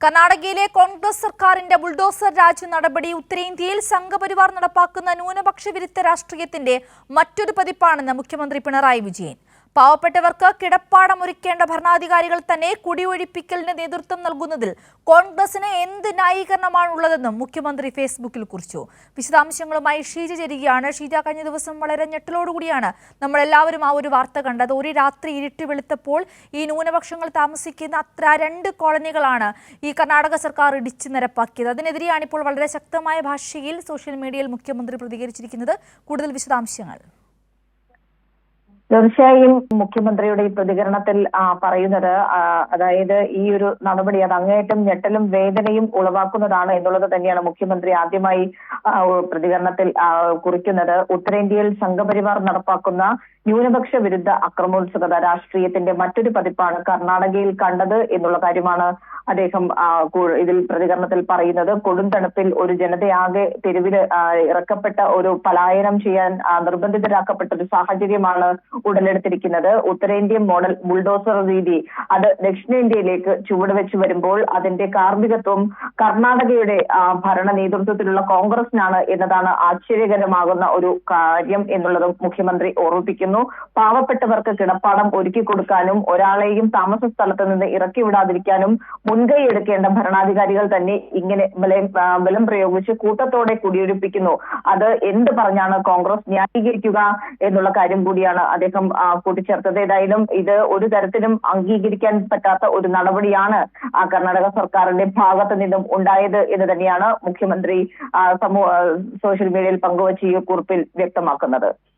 കർണാടകയിലെ കോൺഗ്രസ് സർക്കാരിന്റെ ബുൾഡോസർ രാജ് നടപടി ഉത്തരേന്ത്യയിൽ സംഘപരിവാർ നടപ്പാക്കുന്ന ന്യൂനപക്ഷ വിരുദ്ധ രാഷ്ട്രീയത്തിന്റെ മറ്റൊരു പതിപ്പാണെന്ന് മുഖ്യമന്ത്രി പിണറായി വിജയൻ. പാവപ്പെട്ടവർക്ക് കിടപ്പാടം ഒരുക്കേണ്ട ഭരണാധികാരികൾ തന്നെ കുടിയൊഴിപ്പിക്കലിന് നേതൃത്വം നൽകുന്നതിൽ കോൺഗ്രസിന് എന്ത് ന്യായീകരണമാണുള്ളതെന്നും മുഖ്യമന്ത്രി ഫേസ്ബുക്കിൽ കുറിച്ചു. വിശദാംശങ്ങളുമായി ഷീജ ചേരുകയാണ്. ഷീജ കഴിഞ്ഞ ദിവസം വളരെ ഞെട്ടലോടുകൂടിയാണ് നമ്മൾ എല്ലാവരും ആ ഒരു വാർത്ത കണ്ടത്. ഒരു രാത്രി ഇരുട്ട് വെളുത്തപ്പോൾ ഈ ന്യൂനപക്ഷങ്ങൾ താമസിക്കുന്ന അത്ര രണ്ട് കോളനികളാണ് ഈ കർണാടക സർക്കാർ ഇടിച്ചു നിരപ്പാക്കിയത്. അതിനെതിരെയാണ് ഇപ്പോൾ വളരെ ശക്തമായ ഭാഷയിൽ സോഷ്യൽ മീഡിയയിൽ മുഖ്യമന്ത്രി പ്രതികരിച്ചിരിക്കുന്നത്. കൂടുതൽ വിശദാംശങ്ങൾ. തീർച്ചയായും മുഖ്യമന്ത്രിയുടെ ഈ പ്രതികരണത്തിൽ പറയുന്നത് അതായത് ഈ ഒരു നടപടി അത് അങ്ങേയറ്റം ഞെട്ടലും വേദനയും ഉളവാക്കുന്നതാണ് എന്നുള്ളത് തന്നെയാണ് മുഖ്യമന്ത്രി ആദ്യമായി പ്രതികരണത്തിൽ കുറിക്കുന്നത്. ഉത്തരേന്ത്യയിൽ സംഘപരിവാർ നടപ്പാക്കുന്ന ന്യൂനപക്ഷ വിരുദ്ധ അക്രമോത്സുകത രാഷ്ട്രീയത്തിന്റെ മറ്റൊരു പതിപ്പാണ് കർണാടകയിൽ കണ്ടത് എന്നുള്ള കാര്യമാണ് അദ്ദേഹം ഇതിൽ പ്രതികരണത്തിൽ പറയുന്നത്. കൊടും തണുപ്പിൽ ഒരു ജനതയാകെ തെരുവിൽ ഇറക്കപ്പെട്ട ഒരു പലായനം ചെയ്യാൻ നിർബന്ധിതരാക്കപ്പെട്ട ഒരു സാഹചര്യമാണ് ഉടലെടുത്തിരിക്കുന്നത്. ഉത്തരേന്ത്യൻ മോഡൽ ബുൾഡോസർ രീതി. അത് ദക്ഷിണേന്ത്യയിലേക്ക് ചുവടുവെച്ച് വരുമ്പോൾ അതിന്റെ കാർമ്മികത്വം കർണാടകയുടെ ഭരണ നേതൃത്വത്തിലുള്ള കോൺഗ്രസിനാണ് എന്നതാണ് ആശ്ചര്യകരമാകുന്ന ഒരു കാര്യം എന്നുള്ളതും മുഖ്യമന്ത്രി ഓർമ്മിപ്പിക്കുന്നു. പാവപ്പെട്ടവർക്ക് കിടപ്പാടം ഒരുക്കി കൊടുക്കാനും ഒരാളെയും താമസ സ്ഥലത്ത് നിന്ന് ഇറക്കി വിടാതിരിക്കാനും മുൻകൈ എടുക്കേണ്ട ഭരണാധികാരികൾ തന്നെ ഇങ്ങനെ ബലം പ്രയോഗിച്ച് കൂട്ടത്തോടെ കുടിയൊഴിപ്പിക്കുന്നു. അത് എന്ത് പറഞ്ഞാണ് കോൺഗ്രസ് ന്യായീകരിക്കുക എന്നുള്ള കാര്യം കൂടിയാണ് അദ്ദേഹം ആ, കൂട്ടിച്ചേർത്തത്. ഏതായാലും ഇത് ഒരു തരത്തിലും അംഗീകരിക്കാൻ പറ്റാത്ത ഒരു നടപടിയാണ് കർണാടക സർക്കാരിന്റെ ഭാഗത്ത് നിന്നും ഉണ്ടായത് എന്ന് തന്നെയാണ് മുഖ്യമന്ത്രി സമൂഹ സോഷ്യൽ മീഡിയയിൽ പങ്കുവച്ച ഈ കുറിപ്പിൽ വ്യക്തമാക്കുന്നത്.